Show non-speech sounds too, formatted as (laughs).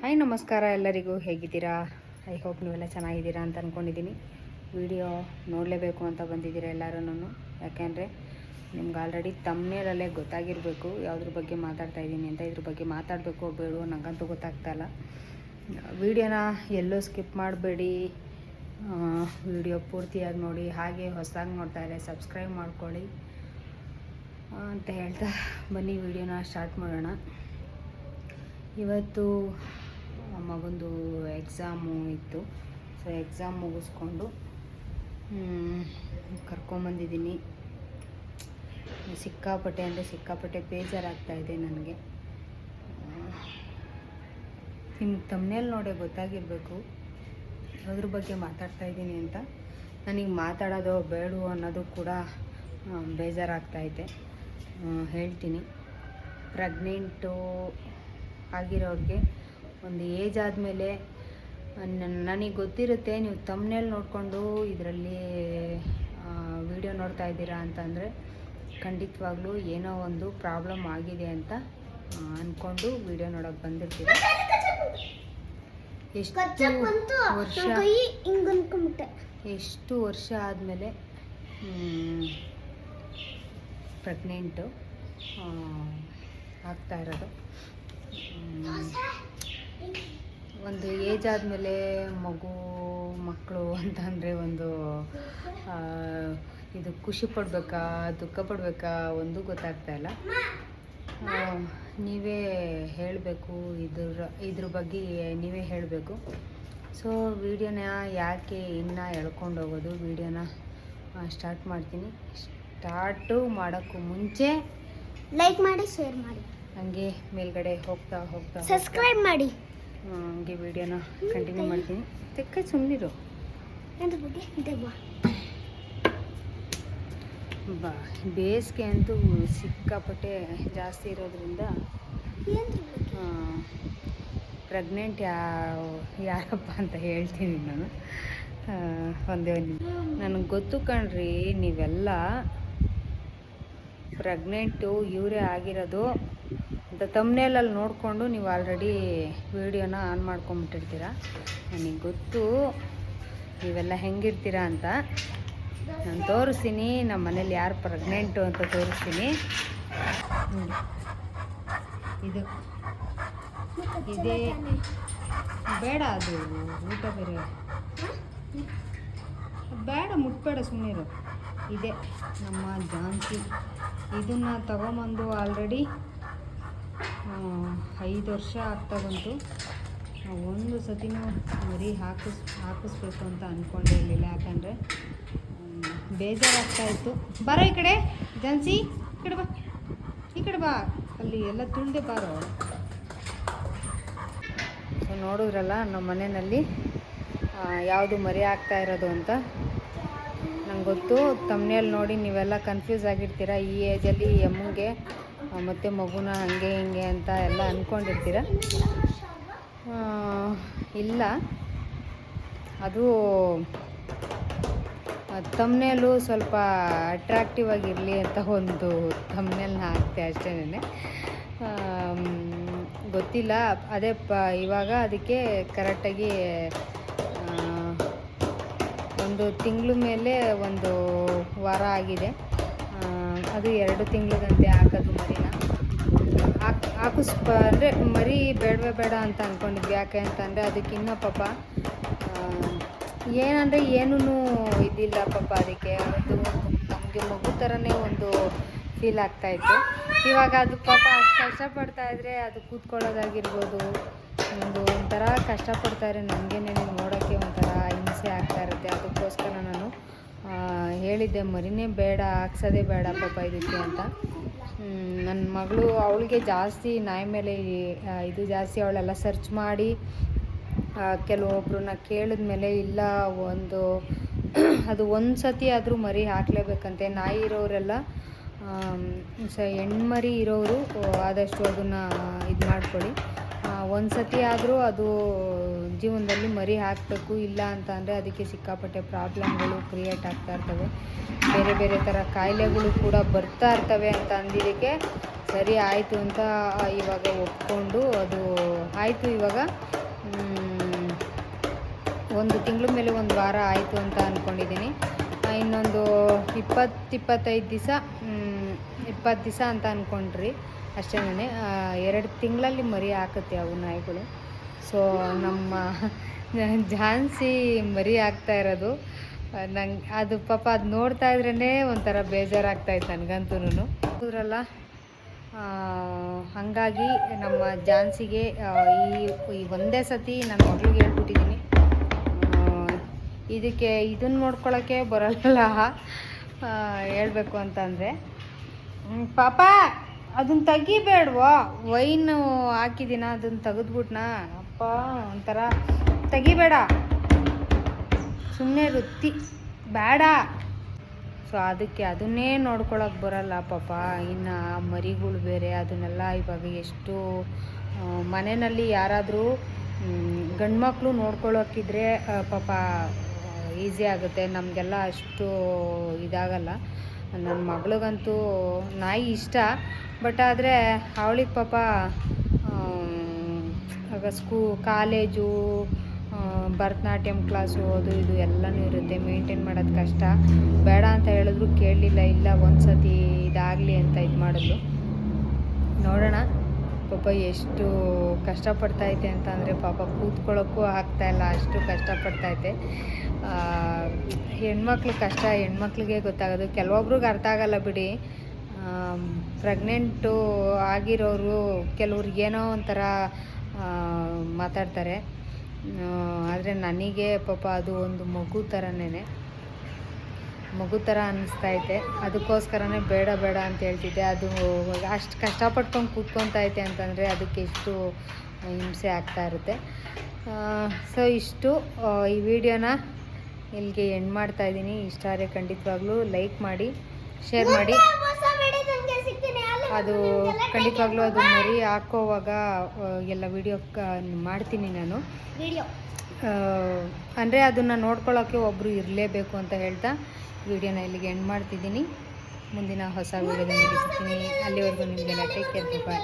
Hi ನಮಸ್ಕಾರ ಎಲ್ಲರಿಗೂ. ಹೇಗಿದ್ದೀರಾ? ಐ ಹೋಪ್ ನೀವೆಲ್ಲ ಚೆನ್ನಾಗಿದ್ದೀರಾ ಅಂತ ಅಂದ್ಕೊಂಡಿದ್ದೀನಿ ವಿಡಿಯೋ ನೋಡಲೇಬೇಕು ಅಂತ ಬಂದಿದ್ದೀರಾ ಎಲ್ಲರೂ ಯಾಕೆಂದರೆ ನಿಮ್ಗೆ ಆಲ್ರೆಡಿ ತಮ್ಮೇಲಲ್ಲೇ ಗೊತ್ತಾಗಿರಬೇಕು. ಯಾವುದ್ರ ಬಗ್ಗೆ ಮಾತಾಡ್ತಾ ಇದ್ದೀನಿ ಅಂತ, ಇದ್ರ ಬಗ್ಗೆ ಮಾತಾಡಬೇಕು ಬೇಡು ನನಗಂತೂ ಗೊತ್ತಾಗ್ತಾ ಇಲ್ಲ. ವಿಡಿಯೋನ ಎಲ್ಲೋ ಸ್ಕಿಪ್ ಮಾಡಬೇಡಿ. ವಿಡಿಯೋ ಪೂರ್ತಿಯಾಗಿ ನೋಡಿ. ಹಾಗೆ ಹೊಸದಾಗಿ ನೋಡ್ತಾ ಸಬ್ಸ್ಕ್ರೈಬ್ ಮಾಡ್ಕೊಳ್ಳಿ. ಅಂತ ಹೇಳ್ತಾ ಬನ್ನಿ. ವಿಡಿಯೋನ ಸ್ಟಾರ್ಟ್ ಮಾಡೋಣ. ಇವತ್ತು ಮಗೊಂದು ಎಕ್ಸಾಮು ಇತ್ತು. ಸೊ ಎಕ್ಸಾಮ್ ಮುಗಿಸ್ಕೊಂಡು ಕರ್ಕೊಂಬಂದಿದ್ದೀನಿ ಸಿಕ್ಕಾಪಟ್ಟೆ ಅಂದರೆ ಸಿಕ್ಕಾಪಟ್ಟೆ ಬೇಜಾರಾಗ್ತಾ ಇದೆ ನನಗೆ. ನಿಮ್ಗೆ ತಮ್ಮನೇಲಿ ನೋಡೇ ಗೊತ್ತಾಗಿರಬೇಕು. ಅದ್ರ ಬಗ್ಗೆ ಮಾತಾಡ್ತಾ ಇದ್ದೀನಿ ಅಂತ. ನನಗೆ ಮಾತಾಡೋದು ಬೇಡು ಅನ್ನೋದು ಕೂಡ ಬೇಜಾರಾಗ್ತಾಯಿದೆ ಹೇಳ್ತೀನಿ. ಪ್ರೆಗ್ನೆಂಟು ಆಗಿರೋರಿಗೆ ಒಂದು ಏಜ್ ಆದಮೇಲೆ ನನಗೆ ಗೊತ್ತಿರುತ್ತೆ ನೀವು ತಮ್ಮನೇಲಿ ನೋಡಿಕೊಂಡು ಇದರಲ್ಲಿ ವಿಡಿಯೋ ನೋಡ್ತಾ ಇದ್ದೀರಾ ಅಂತಂದರೆ ಖಂಡಿತವಾಗ್ಲೂ ಏನೋ ಒಂದು ಪ್ರಾಬ್ಲಮ್ ಆಗಿದೆ ಅಂತ ಅಂದ್ಕೊಂಡು ವಿಡಿಯೋ ನೋಡೋಕೆ ಬಂದಿರ್ತೀರ? ಎಷ್ಟು ವರ್ಷ ಎಷ್ಟು ವರ್ಷ ಆದಮೇಲೆ ಪ್ರೆಗ್ನೆಂಟು ಆಗ್ತಾ ಇರೋದು. ಒಂದು ಏಜ್ ಆದಮೇಲೆ ಮಗು ಮಕ್ಕಳು ಅಂತಂದರೆ ಒಂದು ಇದು ಖುಷಿ ಪಡಬೇಕಾ ದುಃಖ ಪಡಬೇಕಾ ಒಂದು ಗೊತ್ತಾಗ್ತಾ ಇಲ್ಲ. ನೀವೇ ಹೇಳಬೇಕು ಇದ್ರ ಇದ್ರ ಬಗ್ಗೆ ನೀವೇ ಹೇಳಬೇಕು. ಸೊ ವಿಡಿಯೋನ ಯಾಕೆ ಇನ್ನು ಎಳ್ಕೊಂಡು ಹೋಗೋದು? ವಿಡಿಯೋನ ಸ್ಟಾರ್ಟ್ ಮಾಡ್ತೀನಿ. ಸ್ಟಾರ್ಟು ಮಾಡೋಕ್ಕೂ ಮುಂಚೆ ಲೈಕ್ ಮಾಡಿ ಶೇರ್ ಮಾಡಿ. ಹಂಗೆ ಮೇಲ್ಗಡೆ ಹೋಗ್ತಾ ಹೋಗ್ತಾ ಸಬ್ಸ್ಕ್ರೈಬ್ ಮಾಡಿ. ಹಂಗೆ ವಿಡಿಯೋನ ಕಂಟಿನ್ಯೂ ಮಾಡ್ತೀನಿ. ತೆಕ್ಕ ಸುಮ್ಮನಿರು ಬಾ. ಬಾ ಬೇಸಿಗೆ ಅಂತೂ ಸಿಕ್ಕಾಪಟ್ಟೆ ಜಾಸ್ತಿ ಇರೋದ್ರಿಂದ ಪ್ರೆಗ್ನೆಂಟ್ ಯಾವ ಯಾರಪ್ಪ ಅಂತ ಹೇಳ್ತೀನಿ ನಾನು. ಒಂದೇ ಒಂದು ನನಗೆ ಗೊತ್ತು ಕಣ್ರಿ ನೀವೆಲ್ಲ ಪ್ರೆಗ್ನೆಂಟು ಇವರೇ ಆಗಿರೋದು. ಅಂತ ತಮ್ಮನೇಲಲ್ಲಿ ನೋಡಿಕೊಂಡು ನೀವು ಆಲ್ರೆಡಿ ವಿಡಿಯೋನ ಆನ್ ಮಾಡ್ಕೊಂಬಿಟ್ಟಿರ್ತೀರ ನನಗೆ ಗೊತ್ತು. ನೀವೆಲ್ಲ ಹೆಂಗಿರ್ತೀರ ಅಂತ. ನಾನು ತೋರಿಸ್ತೀನಿ. ನಮ್ಮ ಮನೇಲಿ ಯಾರು ಪ್ರೆಗ್ನೆಂಟು ಅಂತ ತೋರಿಸ್ತೀನಿ. ಇದು. ಇದೇ. ಬೇಡ ಅದು. ಊಟ ಬೇರೆ. ಬೇಡ, ಮುಟ್ಬೇಡ ಸುಮ್ಮನೆ ಇದೆ. ನಮ್ಮ ಜಾನ್ಸಿ. ಇದನ್ನು ತಗೊಂಬಂದು ಆಲ್ರೆಡಿ ಐದು ವರ್ಷ ಆಗ್ತಾ ಬಂತು ಒಂದು ಸತಿನೂ ಮರಿ ಹಾಕಿಸ್, ಹಾಕಿಸ್ಬೇಕು ಅಂತ ಅಂದ್ಕೊಂಡಿರಲಿಲ್ಲ ಯಾಕಂದರೆ ಬೇಜಾರಾಗ್ತಾ ಇತ್ತು. ಬರೋ ಈ ಕಡೆ. ಜನ್ಸಿ, ಈ ಕಡೆ ಬಾ. ಈ ಕಡೆ ಬಾ. ಅಲ್ಲಿ ಎಲ್ಲ ತುಳಿದೆ ಬಾರೋ. ನೋಡಿದ್ರಲ್ಲ ನಮ್ಮ ಮನೆಯಲ್ಲಿ ಯಾವುದು ಮರಿ ಆಗ್ತಾ ಇರೋದು ಅಂತ. ನಂಗೆ ಗೊತ್ತು ತಮ್ಮನೇಲಿ ನೋಡಿ ನೀವೆಲ್ಲ ಕನ್ಫ್ಯೂಸ್ ಆಗಿರ್ತೀರ ಈ ಏಜಲ್ಲಿ ಎಮ್ಮಗೆ ಮತ್ತು ಮಗುನ ಹಂಗೆ ಹಿಂಗೆ ಅಂತ ಎಲ್ಲ ಅಂದ್ಕೊಂಡಿರ್ತೀರ ಇಲ್ಲ. ಅದು ತಮ್ಮನೇಲು ಸ್ವಲ್ಪ ಅಟ್ರಾಕ್ಟಿವ್ ಆಗಿರಲಿ ಅಂತ ಒಂದು ತಮ್ಮನೇಲ್ನ ಹಾಕ್ತೆ ಅಷ್ಟೇ ಗೊತ್ತಿಲ್ಲ. ಅದೇ ಪ, ಇವಾಗ ಅದಕ್ಕೆ ಕರೆಕ್ಟಾಗಿ ಒಂದು ತಿಂಗಳ ಮೇಲೆ ಒಂದು ವಾರ ಆಗಿದೆ. ಅದು ಎರಡು ತಿಂಗಳಿಗಂತೆ ಹಾಕೋದು ಮರಿನ. ಹಾಕ್, ಹಾಕಿಸ್, ಅಂದರೆ ಮರಿ ಬೇಡವೇ ಬೇಡ ಅಂತ ಅಂದ್ಕೊಂಡಿದ್ವಿ ಯಾಕೆ ಅಂತಂದರೆ ಅದಕ್ಕಿನ್ನೂ ಪಾಪ ಏನಂದರೆ ಏನೂ ಇದಿಲ್ಲ ಪಾಪ ಅದಕ್ಕೆ. ಅದು ನಮಗೆ ಮಗು ಥರನೇ ಒಂದು ಫೀಲ್ ಆಗ್ತಾಯಿತ್ತು ಇವಾಗ ಅದು ಪಾಪ ಅಷ್ಟು ಕಷ್ಟಪಡ್ತಾ ಇದ್ದರೆ ಅದು ಕೂತ್ಕೊಳ್ಳೋದಾಗಿರ್ಬೋದು. ಒಂದು ಒಂಥರ ಕಷ್ಟಪಡ್ತಾರೆ ನನಗೇನೆ ನೋಡೋಕ್ಕೆ ಒಂಥರ ಹಿಂಸೆ ಆಗ್ತಾ ಇರುತ್ತೆ. ಅದಕ್ಕೋಸ್ಕರ ನಾನು ಹೇಳಿದ್ದೆ, ಮರಿನೇ ಬೇಡ, ಹಾಕ್ಸೋದೇ ಬೇಡ ಪಾಪ ಇದಕ್ಕೆ ಅಂತ. ನನ್ನ ಮಗಳು ಅವಳಿಗೆ ಜಾಸ್ತಿ ನಾಯಿ ಮೇಲೆ ಇದು ಜಾಸ್ತಿ ಅವಳೆಲ್ಲ ಸರ್ಚ್ ಮಾಡಿ ಕೆಲವೊಬ್ರನ್ನ ಕೇಳಿದ ಮೇಲೆ ಇಲ್ಲ, ಒಂದು (clears throat) ಅದು ಒಂದು ಸತಿ ಆದರೂ ಮರಿ ಹಾಕಲೇಬೇಕಂತೆ. ನಾಯಿ ಇರೋರೆಲ್ಲ ಸ, ಹೆಣ್ಮರಿ ಇರೋರು ಆದಷ್ಟು ಅದನ್ನು ಇದು ಮಾಡ್ಕೊಳ್ಳಿ ಒಂದು ಸತಿ ಆದರೂ ಅದು ಜೀವನದಲ್ಲಿ ಮರಿ ಹಾಕಬೇಕು, ಇಲ್ಲ ಅಂತ ಅಂದರೆ ಅದಕ್ಕೆ ಸಿಕ್ಕಾಪಟ್ಟೆ ಪ್ರಾಬ್ಲಮ್ಗಳು ಕ್ರಿಯೇಟ್ ಆಗ್ತಾ ಇರ್ತವೆ. ಬೇರೆ ಬೇರೆ ಥರ ಕಾಯಿಲೆಗಳು ಕೂಡ ಬರ್ತಾ ಇರ್ತವೆ ಅಂತ ಅಂದಿದ್ದಕ್ಕೆ ಸರಿ ಆಯಿತು ಅಂತ ಇವಾಗ ಒಪ್ಕೊಂಡು ಅದು ಆಯಿತು ಇವಾಗ ಒಂದು ತಿಂಗಳ ಮೇಲೆ ಒಂದು ವಾರ ಆಯಿತು ಅಂತ ಅಂದ್ಕೊಂಡಿದ್ದೀನಿ ಇನ್ನೊಂದು ಇಪ್ಪತ್ತು ಇಪ್ಪತ್ತೈದು ದಿವಸ ಇಪ್ಪತ್ತು ದಿವಸ ಅಂತ ಅಂದ್ಕೊಂಡ್ರಿ ಅಷ್ಟೇನೆ ಎರಡು ತಿಂಗಳಲ್ಲಿ ಮರಿ ಹಾಕುತ್ತೆ ಅವು ನಾಯಿಗಳು. ಸೊ ನಮ್ಮ (laughs) ಝಾನ್ಸಿ ಮರಿ ಆಗ್ತಾ ಇರೋದು. ನಂಗೆ, ಅದು ಪಾಪ ಅದು ನೋಡ್ತಾ ಇದ್ರೇ ಒಂಥರ ಬೇಜಾರಾಗ್ತಾಯಿತ್ತು ನನಗಂತೂ ಅದರಲ್ಲ ಹಾಗಾಗಿ ನಮ್ಮ ಝಾನ್ಸಿಗೆ ಈ ಈ ಒಂದೇ ಸತಿ ನನ್ನ ಮಗಳಿಗೆ ಹೇಳ್ಬಿಟ್ಟಿದ್ದೀನಿ ಇದಕ್ಕೆ ಇದನ್ನ ನೋಡ್ಕೊಳ್ಳೋಕ್ಕೆ ಬರಲ್ಲ. (laughs) ಹೇಳ್ಬೇಕು ಅಂತಂದರೆ ಪಾಪ! ಅದನ್ನ ತೆಗಿಬೇಡ್ವಾ. ವೈನು ಹಾಕಿದ್ದೀನ ಅದನ್ನ ತೆಗೆದ್ಬಿಟ್ನಾ? ಅಪ್ಪ, ಒಂಥರ. ತೆಗಿಬೇಡ. ಸುಮ್ಮನೆ ವೃತ್ತಿ. ಬೇಡ ಸೊ ಅದಕ್ಕೆ ಅದನ್ನೇ ನೋಡ್ಕೊಳಕ್ಕೆ ಬರಲ್ಲ ಪಾಪ. ಇನ್ನು ಮರಿಗಳು ಬೇರೆ, ಅದನ್ನೆಲ್ಲ ಇವಾಗ ಎಷ್ಟು ಮನೆಯಲ್ಲಿ ಯಾರಾದರೂ ಗಂಡು ಮಕ್ಕಳು ನೋಡ್ಕೊಳ್ಳೋಕ್ಕಿದ್ರೆ ಪಾಪ, ಈಸಿ ಆಗುತ್ತೆ. ನಮಗೆಲ್ಲ ಅಷ್ಟು ಇದಾಗಲ್ಲ. ನನ್ನ ಮಗಳಿಗಂತೂ ನಾಯಿ ಇಷ್ಟ. ಬಟ್ ಆದರೆ ಅವಳಿಗೆ ಪಾಪ ಆಗ ಸ್ಕೂ, ಕಾಲೇಜು ಭರತನಾಟ್ಯಂ ಕ್ಲಾಸು, ಅದು ಇದು ಎಲ್ಲನೂ ಇರುತ್ತೆ. ಮೇಂಟೈನ್ ಮಾಡೋದು ಕಷ್ಟ. ಬೇಡ ಅಂತ ಹೇಳಿದ್ರು ಕೇಳಲಿಲ್ಲ. ಇಲ್ಲ ಒಂದು ಸತಿ ಇದಾಗಲಿ ಅಂತ ಇದು ಮಾಡಿದ್ಲು. ನೋಡೋಣ. ಪಾಪ ಎಷ್ಟು ಕಷ್ಟಪಡ್ತೈತೆ ಅಂತ ಅಂದರೆ ಪಾಪ ಕೂತ್ಕೊಳ್ಳೋಕ್ಕೂ ಆಗ್ತಾಯಿಲ್ಲ ಅಷ್ಟು ಕಷ್ಟಪಡ್ತೈತೆ ಹೆಣ್ಮಕ್ಳು ಕಷ್ಟ. ಹೆಣ್ಮಕ್ಳಿಗೆ ಗೊತ್ತಾಗೋದು. ಕೆಲವೊಬ್ರಿಗೆ ಅರ್ಥ ಆಗಲ್ಲ ಬಿಡಿ. ಪ್ರೆಗ್ನೆಂಟು ಆಗಿರೋರು ಕೆಲವ್ರಿಗೇನೋ ಒಂಥರ ಆ, ಮಾತಾಡ್ತಾರೆ. ಆದರೆ ನನಗೆ ಪಾಪ ಅದು ಒಂದು ಮಗು ಥರನೇ ಮಗು ಥರ ಅನ್ನಿಸ್ತೈತೆ ಅದಕ್ಕೋಸ್ಕರನೇ ಬೇಡ ಬೇಡ ಅಂತ ಹೇಳ್ತಿದ್ದೆ. ಅದು ಅಷ್ಟು ಕಷ್ಟಪಟ್ಕೊಂಡು ಕೂತ್ಕೊತೈತೆ ಅಂತಂದರೆ ಅದಕ್ಕೆ ಎಷ್ಟು ಹಿಂಸೆ ಆಗ್ತಾ ಇರುತ್ತೆ. ಸೊ ಇಷ್ಟು ಈ ವಿಡಿಯೋನ ಇಲ್ಲಿಗೆ ಎಂಡ್ ಮಾಡ್ತಾ ಇದ್ದೀನಿ. ಇಷ್ಟ ಆದರೆ ಖಂಡಿತವಾಗ್ಲೂ ಲೈಕ್ ಮಾಡಿ ಶೇರ್ ಮಾಡಿ ಹೊಸ ವಿಡಿಯೋದೊಂದಿಗೆ ಸಿಗ್ತೀನಿ ಅಲ್ಲಿ ಅದು ಖಂಡಿತವಾಗ್ಲೂ ಅದು ಮರಿ ಹಾಕೋವಾಗ ಎಲ್ಲ ವಿಡಿಯೋ ಮಾಡ್ತೀನಿ ನಾನು. ಅಂದರೆ ಅದನ್ನು ನೋಡ್ಕೊಳ್ಳೋಕ್ಕೆ ಒಬ್ಬರು ಇರಲೇಬೇಕು ಅಂತ ಹೇಳ್ತಾ ವಿಡಿಯೋನ ಇಲ್ಲಿಗೆ ಎಂಡ್ ಮಾಡ್ತಿದ್ದೀನಿ. ಮುಂದಿನ ಹೊಸ ವಿಡಿಯೋದಲ್ಲಿ ಸಿಗ್ತೀನಿ. ಅಲ್ಲಿವರೆಗೂ ನಿಮಗೆಲ್ಲ ಟೇಕ್ ಕೇರ್ ಬಾಯ್